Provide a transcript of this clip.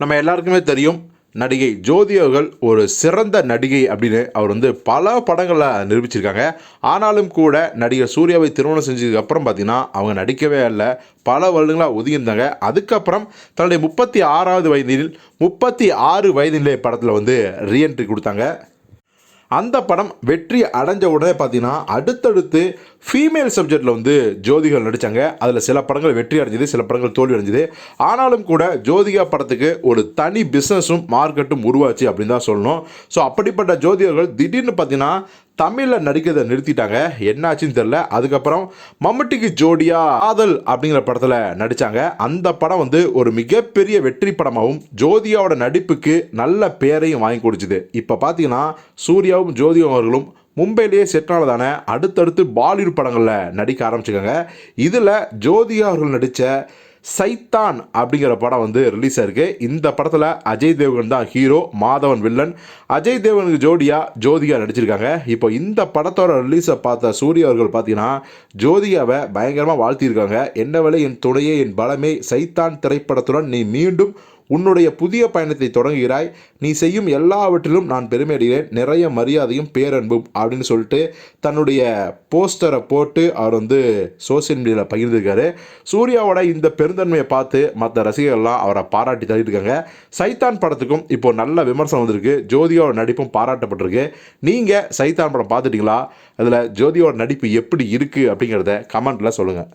நம்ம எல்லாருக்குமே தெரியும் நடிகை ஜோதி அவர்கள் ஒரு சிறந்த நடிகை அப்படின்னு அவர் வந்து பல படங்களில் நிரூபிச்சிருக்காங்க. ஆனாலும் கூட நடிகர் சூர்யாவை திருமணம் செஞ்சதுக்கு அப்புறம் பார்த்தீங்கன்னா அவங்க நடிக்கவே இல்லை. பல வருடங்களாக ஒதுங்கியிருந்தாங்க. அதுக்கப்புறம் தன்னுடைய முப்பத்தி ஆறாவது வயதில் முப்பத்தி ஆறு வயதிலே படத்தில் வந்து ரீஎன்ட்ரி கொடுத்தாங்க. அந்த படம் வெற்றி அடைஞ்ச உடனே பார்த்தீங்கன்னா அடுத்தடுத்து ஃபீமேல் சப்ஜெக்டில் வந்து ஜோதிகள் நடித்தாங்க அதில் சில படங்கள் வெற்றி அடைஞ்சது சில படங்கள் தோல்வி அடைஞ்சது. ஆனாலும் கூட ஜோதிகா படத்துக்கு ஒரு தனி பிஸ்னஸும் மார்க்கெட்டும் உருவாச்சு அப்படின்னு தான் சொல்லணும். ஸோ அப்படிப்பட்ட ஜோதிகர்கள் திடீர்னு பார்த்தீங்கன்னா தமிழில் நடிக்கிறதை நிறுத்திட்டாங்க. என்னாச்சுன்னு தெரில அதுக்கப்புறம் மம்முட்டிக்கு ஜோடியா ஆதல் அப்படிங்கிற படத்தில் நடித்தாங்க அந்த படம் வந்து ஒரு மிகப்பெரிய வெற்றி படமாகவும் ஜோதியாவோட நடிப்புக்கு நல்ல பேரையும் வாங்கி கொடுச்சுது இப்போ பார்த்தீங்கன்னா சூர்யாவும் ஜோதியும் அவர்களும் மும்பையிலேயே செட் அடுத்தடுத்து பாலிவுட் படங்களில் நடிக்க ஆரம்பிச்சுக்காங்க இதில் ஜோதியா அவர்கள் நடித்த சைத்தான் அப்படிங்கிற படம் வந்து ரிலீஸ் ஆயிருக்கு. இந்த படத்தில் அஜய் தேவகன் தான் ஹீரோ மாதவன் வில்லன் அஜய் தேவனுக்கு ஜோடியாக ஜோதிகா நடிச்சிருக்காங்க. இப்போ இந்த படத்தோட ரிலீஸை பார்த்த சூரிய அவர்கள் பார்த்தீங்கன்னா ஜோதிகாவை பயங்கரமாக வாழ்த்தியிருக்காங்க. என்ன வேலை என் துணையே என் பலமே சைத்தான் திரைப்படத்துடன் நீ மீண்டும் உன்னுடைய புதிய பயணத்தை தொடங்குகிறாய். நீ செய்யும் எல்லாவற்றிலும் நான் பெருமையடைகிறேன். நிறைய மரியாதையும் பேரன்பும் அப்படின்னு சொல்லிட்டு தன்னுடைய போஸ்டரை போட்டு அவர் வந்து சோசியல் மீடியாவில் பகிர்ந்திருக்காரு. சூர்யாவோட இந்த பெருந்தன்மையை பார்த்து மற்ற ரசிகர்கள்லாம் அவரை பாராட்டி தள்ளிட்டு இருக்காங்க சைத்தான் படத்துக்கும் இப்போ நல்ல விமர்சனம் வந்திருக்கு. ஜோதியோட நடிப்பும் பாராட்டப்பட்டிருக்கு. நீங்கள் சைத்தான் படம் பார்த்துட்டீங்களா? அதில் ஜோதியோட நடிப்பு எப்படி இருக்குது அப்படிங்கிறத கமெண்ட்டில் சொல்லுங்கள்